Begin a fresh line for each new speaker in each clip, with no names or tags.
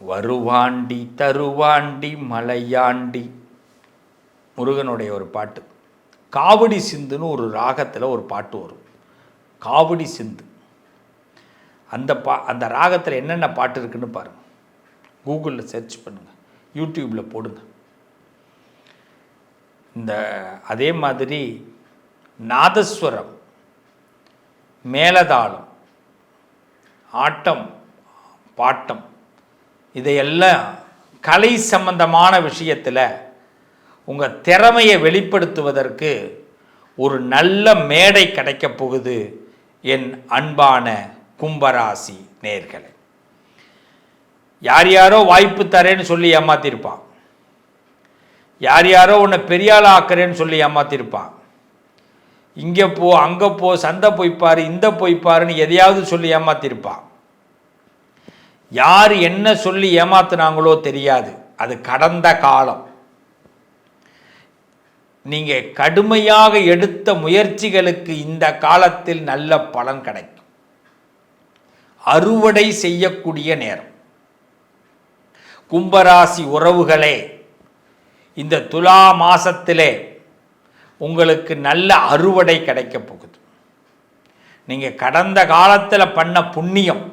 வருவாண்டி தருவாண்டி மலையாண்டி. முருகனுடைய ஒரு பாட்டு. காவடி சிந்துன்னு ஒரு ராகத்தில் ஒரு பாட்டு வரும். காவடி சிந்து. அந்த பா அந்த ராகத்தில் என்னென்ன பாட்டு இருக்குன்னு பாருங்கள் கூகுளில் சர்ச் பண்ணுங்கள் யூடியூப்பில் போடுங்க. இந்த அதே மாதிரி நாதஸ்வரம் மேலதாளம் ஆட்டம் பாட்டம் இதையெல்லாம் கலை சம்பந்தமான விஷயத்தில் உங்கள் திறமையை வெளிப்படுத்துவதற்கு ஒரு நல்ல மேடை கிடைக்கப் போகுது என் அன்பான கும்பராசி நேர்களை. யார் யாரோ வாய்ப்பு தரேன்னு சொல்லி ஏமாத்திருப்பான். யார் யாரோ உன்னை பெரியாள் ஆக்குறேன்னு சொல்லி ஏமாத்திருப்பான். இங்கே போ அங்கே போ சந்தை போய்ப்பாரு இந்த போய்ப்பாருன்னு எதையாவது சொல்லி ஏமாத்திருப்பான். யார் என்ன சொல்லி ஏமாத்துனாங்களோ தெரியாது. அது கடந்த காலம். நீங்கள் கடுமையாக எடுத்த முயற்சிகளுக்கு இந்த காலத்தில் நல்ல பலன் கிடைக்கும். அறுவடை செய்யக்கூடிய நேரம். கும்பராசி உறவுகளே இந்த துலா மாசத்திலே உங்களுக்கு நல்ல அறுவடை கிடைக்க போகுது. நீங்கள் கடந்த காலத்தில் பண்ண புண்ணியம்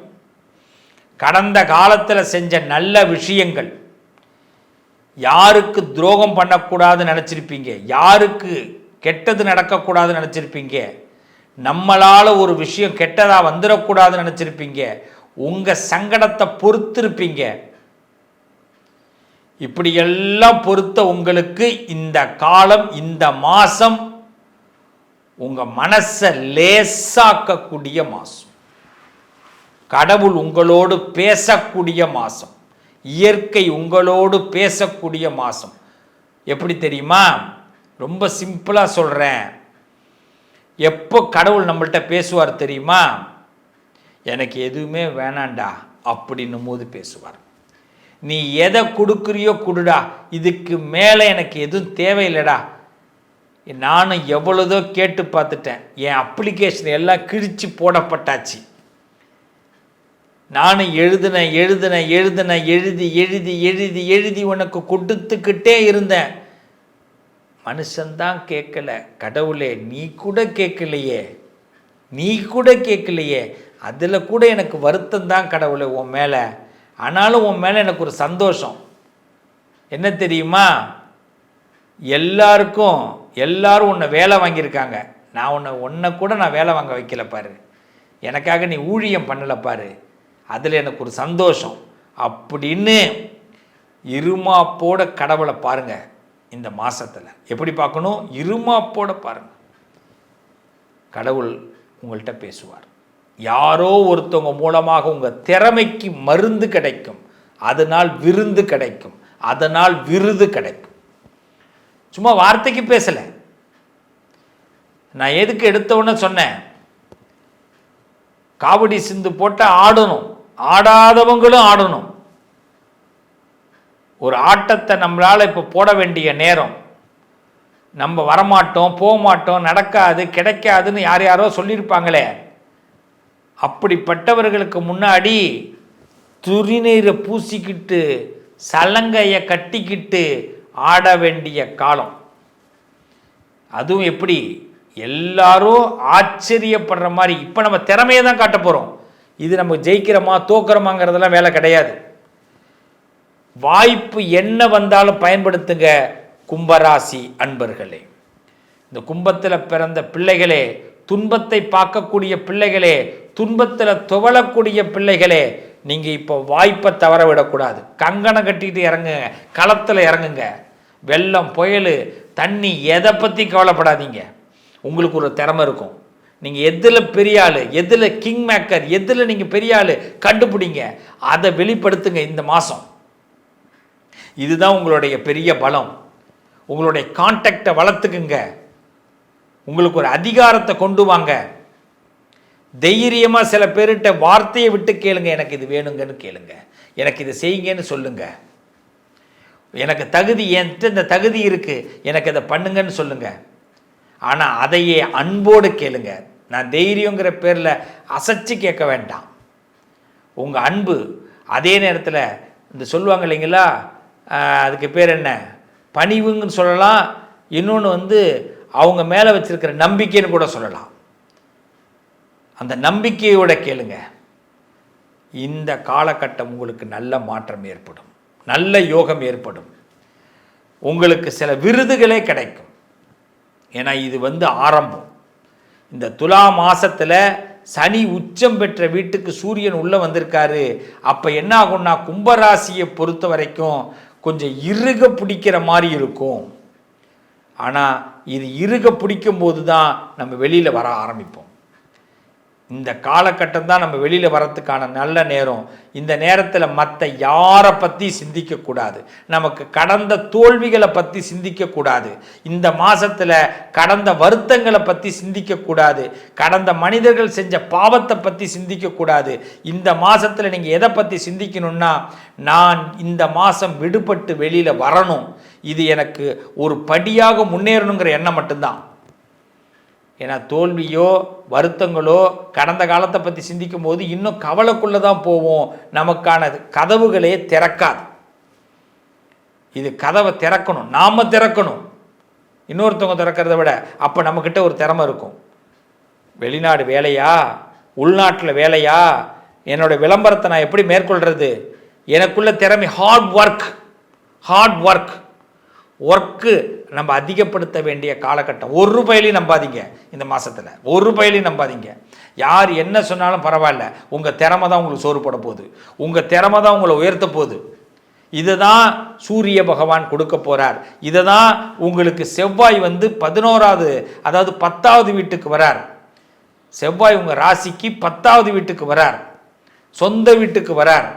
கடந்த காலத்தில் செஞ்ச நல்ல விஷயங்கள். யாருக்கு துரோகம் பண்ணக்கூடாதுன்னு நினச்சிருப்பீங்க? யாருக்கு கெட்டது நடக்கக்கூடாதுன்னு நினச்சிருப்பீங்க? நம்மளால் ஒரு விஷயம் கெட்டதாக வந்துடக்கூடாதுன்னு நினச்சிருப்பீங்க? உங்கள் சங்கடத்தை பொறுத்திருப்பீங்க. இப்படியெல்லாம் பொறுத்த உங்களுக்கு இந்த காலம் இந்த மாதம் உங்கள் மனசை லேசாக்கக்கூடிய மாதம் கடவுள் உங்களோடு பேசக்கூடிய மாதம் இயற்கை உங்களோடு பேசக்கூடிய மாதம் எப்படி தெரியுமா? ரொம்ப சிம்பிளாக சொல்கிறேன் எப்போ கடவுள் நம்மள்கிட்ட பேசுவார் தெரியுமா? எனக்கு எதுவுமே வேணாண்டா அப்படின்னும் போது பேசுவார். நீ எதை கொடுக்குறியோ கொடுடா இதுக்கு மேலே எனக்கு எதுவும் தேவையில்லைடா. நானும் எவ்வளோதோ கேட்டு பார்த்துட்டேன். என் அப்ளிகேஷன் எல்லாம் கிழிச்சு போடப்பட்டாச்சு. நானும் எழுதின எழுதின எழுதின எழுதி எழுதி எழுதி எழுதி உனக்கு கொடுத்துக்கிட்டே இருந்தேன். மனுஷன்தான் கேட்கல. கடவுளே நீ கூட கேட்கலையே. நீ கூட கேட்கலையே. அதில் கூட எனக்கு வருத்தம் தான் கடவுளே உன் மேலே. ஆனாலும் உன் மேலே எனக்கு ஒரு சந்தோஷம். என்ன தெரியுமா? எல்லாருக்கும் எல்லாரும் உன்னை வேலை வாங்கியிருக்காங்க. நான் உன்னை உன்னை கூட நான் வேலை வாங்க வைக்கல பாரு. எனக்காக நீ ஊழியம் பண்ணலை பாரு. அதில் எனக்கு ஒரு சந்தோஷம். அப்படின்னு இருமாப்போட கடவுளை பாருங்கள் இந்த மாதத்தில் எப்படி பார்க்கணும்? இருமாப்போட பாருங்கள் கடவுள் உங்கள்கிட்ட பேசுவார். யாரோ ஒருத்தவங்க மூலமாக உங்கள் திறமைக்கு மருந்து கிடைக்கும். அதனால் விருந்து கிடைக்கும். அதனால் விருது கிடைக்கும். சும்மா வார்த்தைக்கு பேசலை. நான் எதுக்கு எடுத்தவொன்னே சொன்னேன் காவடி சிந்து போட்டால் ஆடணும். ஆடாதவங்களும் ஆடணும். ஒரு ஆட்டத்தை நம்மளால் இப்போ போட வேண்டிய நேரம். நம்ம வரமாட்டோம் போக மாட்டோம் நடக்காது கிடைக்காதுன்னு யார் யாரோ சொல்லியிருப்பாங்களே. அப்படிப்பட்டவர்களுக்கு முன்னாடி துரிநீரை பூசிக்கிட்டு சலங்கையை கட்டிக்கிட்டு ஆட வேண்டிய காலம். அதுவும் எப்படி? எல்லாரும் ஆச்சரியப்படுற மாதிரி. இப்போ நம்ம திறமையை தான் காட்ட போகிறோம் இது நம்ம ஜெயிக்கிறோமா தோக்குறோமாங்கிறதெல்லாம் வேலை கிடையாது. வாய்ப்பு என்ன வந்தாலும் பயன்படுத்துங்க கும்பராசி அன்பர்களே. இந்த கும்பத்தில் பிறந்த பிள்ளைகளே துன்பத்தை பார்க்கக்கூடிய பிள்ளைகளே துன்பத்தில் துவளக்கூடிய பிள்ளைகளே நீங்கள் இப்போ வாய்ப்பை தவற விடக்கூடாது. கங்கணம் கட்டிட்டு இறங்குங்க களத்தில் இறங்குங்க. வெள்ளம் புயல் தண்ணி எதை பற்றி கவலைப்படாதீங்க. உங்களுக்கு ஒரு திறமை இருக்கும். நீங்கள் எதில் பெரிய ஆள் எதில் கிங் மேக்கர் எதில் நீங்கள் பெரிய ஆள் கண்டுபிடிங்க. அதை வெளிப்படுத்துங்க இந்த மாதம் இதுதான் உங்களுடைய பெரிய பலம். உங்களுடைய கான்டாக்டை வளர்த்துக்குங்க. உங்களுக்கு ஒரு அதிகாரத்தை கொண்டு வாங்க. தைரியமாக சில பேர்கிட்ட வார்த்தையை விட்டு கேளுங்க. எனக்கு இது வேணுங்கன்னு கேளுங்க. எனக்கு இதை செய்யுங்கன்னு சொல்லுங்க. எனக்கு தகுதி என்கிட்ட இந்த தகுதி இருக்குது எனக்கு இதை பண்ணுங்கன்னு சொல்லுங்கள் ஆனால் அதையே அன்போடு கேளுங்க. நான் தைரியங்கிற பேரில் அசைச்சு கேட்க வேண்டாம். உங்கள் அன்பு அதே நேரத்தில் இந்த சொல்லுவாங்க இல்லைங்களா? அதுக்கு பேர் என்ன? பணிவுங்கன்னு சொல்லலாம். இன்னொன்று வந்து அவங்க மேலே வச்சுருக்கிற நம்பிக்கைன்னு கூட சொல்லலாம். அந்த நம்பிக்கையோட கேளுங்க. இந்த காலகட்டம் உங்களுக்கு நல்ல மாற்றம் ஏற்படும். நல்ல யோகம் ஏற்படும். உங்களுக்கு சில விருதுகளே கிடைக்கும். ஏன்னா இது வந்து ஆரம்பம். இந்த துலா மாதத்தில் சனி உச்சம் பெற்ற வீட்டுக்கு சூரியன் உள்ளே வந்திருக்காரு. அப்போ என்ன ஆகும்னா கும்பராசியை பொறுத்த வரைக்கும் கொஞ்சம் இறுக பிடிக்கிற மாதிரி இருக்கும். ஆனால் இது இறுக பிடிக்கும் போது தான் நம்ம வெளியில் வர ஆரம்பிப்போம். இந்த காலகட்டம் தான் நம்ம வெளியில் வரத்துக்கான நல்ல நேரம். இந்த நேரத்தில் மற்ற யாரை பற்றி சிந்திக்கக்கூடாது நமக்கு கடந்த தோல்விகளை பற்றி சிந்திக்கக்கூடாது இந்த மாதத்தில் கடந்த வருத்தங்களை பற்றி சிந்திக்கக்கூடாது கடந்த மனிதர்கள் செஞ்ச பாவத்தை பற்றி சிந்திக்கக்கூடாது இந்த மாதத்தில் நீங்கள் எதை பற்றி சிந்திக்கணும்னா நான் இந்த மாதம் விடுபட்டு வெளியில் வரணும். இது எனக்கு ஒரு படியாக முன்னேறணுங்கிற எண்ணம் மட்டும்தான். ஏன்னா தோல்வியோ வருத்தங்களோ கடந்த காலத்தை பற்றி சிந்திக்கும் போது இன்னும் கவலைக்குள்ளே தான் போவோம். நமக்கான கதவுகளே திறக்காது. இது கதவை திறக்கணும். நாம் திறக்கணும். இன்னொருத்தவங்க திறக்கிறத விட அப்போ நம்மக்கிட்ட ஒரு திறமை இருக்கும். வெளிநாடு வேலையா? உள்நாட்டில் வேலையா? என்னோட விளம்பரத்தை நான் எப்படி மேற்கொள்கிறது எனக்குள்ள திறமை hard work hard work work நம்ம அதிகப்படுத்த வேண்டிய காலகட்டம். ஒரு ரூபாயிலையும் நம்பாதீங்க இந்த மாதத்தில் ஒரு ரூபாயிலையும் நம்பாதீங்க. யார் என்ன சொன்னாலும் பரவாயில்ல. உங்கள் திறமை தான் உங்களுக்கு சோறு போட போகுது. உங்கள் திறமை தான் உங்களை உயர்த்த போகுது. இதை தான் சூரிய பகவான் கொடுக்க போறார். இதை தான் உங்களுக்கு செவ்வாய் வந்து பதினோராவது அதாவது பத்தாவது வீட்டுக்கு வரார். செவ்வாய் உங்கள் ராசிக்கு பத்தாவது வீட்டுக்கு வரார். சொந்த வீட்டுக்கு வரார்.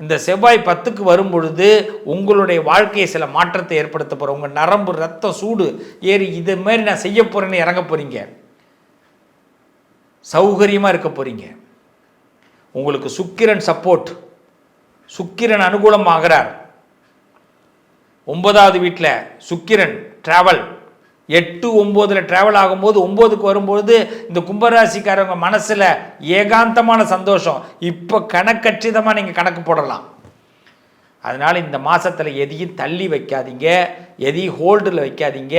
இந்த செவ்வாய் பத்துக்கு வரும் பொழுது உங்களுடைய வாழ்க்கையை சில மாற்றத்தை ஏற்படுத்த போகிறோம் உங்கள் நரம்பு ரத்தம் சூடு ஏறி இது மாதிரி நான் செய்ய போகிறேன்னு இறங்க போகிறீங்க சௌகரியமாக இருக்க போகிறீங்க உங்களுக்கு சுக்கிரன் சப்போர்ட் சுக்கிரன் அனுகூலமாகிறார். ஒன்பதாவது வீட்டில் சுக்கிரன் ட்ராவல் எட்டு ஒம்போதில் ட்ராவல் ஆகும்போது ஒம்போதுக்கு வரும்போது இந்த கும்பராசிக்காரவங்க மனசில் ஏகாந்தமான சந்தோஷம். இப்போ கணக்கச்சிதமாக நீங்கள் கணக்கு போடலாம். அதனால் இந்த மாதத்தில் எதையும் தள்ளி வைக்காதீங்க. எதையும் ஹோல்டில் வைக்காதீங்க.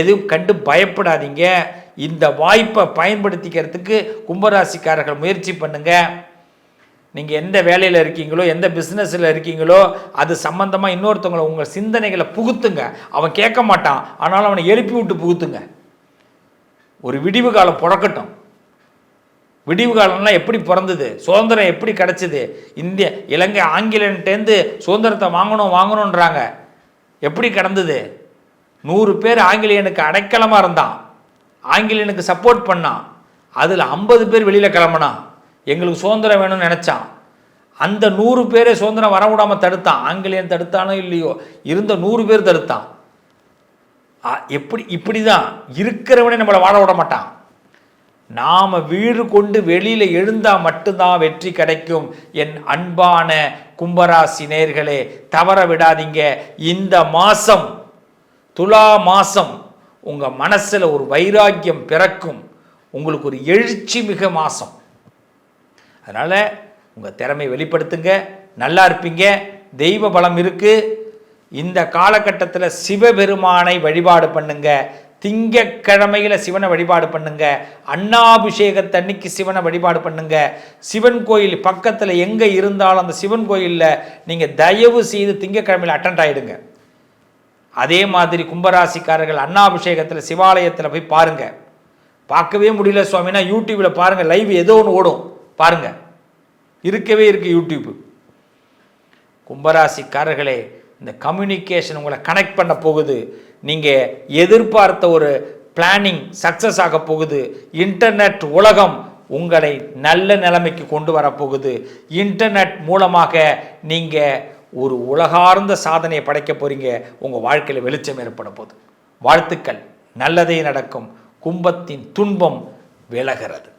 எதுவும் கண்டு பயப்படாதீங்க. இந்த வாய்ப்பை பயன்படுத்திக்கிறதுக்கு கும்பராசிக்காரர்கள் முயற்சி பண்ணுங்கள் நீங்கள் எந்த வேலையில் இருக்கீங்களோ எந்த பிஸ்னஸில் இருக்கீங்களோ அது சம்மந்தமாக இன்னொருத்தவங்களை உங்கள் சிந்தனைகளை புகுத்துங்க. அவன் கேட்க மாட்டான். ஆனாலும் அவனை எழுப்பி விட்டு புகுத்துங்க. ஒரு விடிவு காலம் பிறக்கட்டும். விடிவு காலம்லாம் எப்படி பிறந்தது? சுதந்திரம் எப்படி கிடச்சிது? இந்திய இலங்கை ஆங்கிலன்ட்டேருந்து சுதந்திரத்தை வாங்கணும் வாங்கணுன்றாங்க எப்படி கிடந்தது? நூறு பேர் ஆங்கிலேயனுக்கு அடைக்கலமாக இருந்தான். ஆங்கிலேயனுக்கு சப்போர்ட் பண்ணான். அதில் ஐம்பது பேர் வெளியில் கிளம்புனான். எங்களுக்கு சுதந்திரம் வேணும்னு நினச்சான். அந்த நூறு பேரை சுதந்திரம் வர விடாமல் தடுத்தான். ஆங்கிலேயன் தடுத்தானோ இல்லையோ? இருந்த நூறு பேர் தடுத்தான். எப்படி இப்படி தான் இருக்கிறவனே நம்மளை வாழ விட மாட்டான். நாம் வீடு கொண்டு வெளியில் எழுந்தால் மட்டும்தான் வெற்றி கிடைக்கும். என் அன்பான கும்பராசி நேர்களே தவற விடாதீங்க. இந்த மாதம் துலா மாதம் உங்கள் மனசில் ஒரு வைராக்கியம் பிறக்கும். உங்களுக்கு ஒரு எழுச்சி மிக மாதம் அதனால் உங்கள் திறமை வெளிப்படுத்துங்க நல்லா இருப்பீங்க தெய்வ பலம் இருக்குது இந்த காலகட்டத்தில் சிவபெருமானை வழிபாடு பண்ணுங்க. திங்கக்கிழமையில் சிவனை வழிபாடு பண்ணுங்க. அன்னாபிஷேகத்தன்னைக்கு சிவனை வழிபாடு பண்ணுங்க. சிவன் கோயில் பக்கத்தில் எங்கே இருந்தாலும் அந்த சிவன் கோயிலில் நீங்கள் தயவு செய்து திங்கக்கிழமையில் அட்டன்ட் ஆகிடுங்க அதே மாதிரி கும்பராசிக்காரர்கள் அன்னாபிஷேகத்தில் சிவாலயத்தில் போய் பாருங்கள் பார்க்கவே முடியல சுவாமினா யூடியூப்பில் பாருங்கள் லைவ் ஏதோ ஒன்று ஓடும். பாருங்க. இருக்கவே இருக்கு யூடியூப் கும்பராசிக்காரர்களே இந்த கம்யூனிகேஷன் உங்களை கனெக்ட் பண்ண போகுது. நீங்கள் எதிர்பார்த்த ஒரு பிளானிங் சக்ஸஸ் ஆக போகுது. இன்டர்நெட் உலகம் உங்களை நல்ல நிலைமைக்கு கொண்டு வரப்போகுது இன்டர்நெட் மூலமாக நீங்கள் ஒரு உலகார்ந்த சாதனையை படைக்க போகிறீங்க உங்கள் வாழ்க்கையில் வெளிச்சம் ஏற்பட போகுது. வாழ்த்துக்கள். நல்லதே நடக்கும். கும்பத்தின் துன்பம் விலகிறது.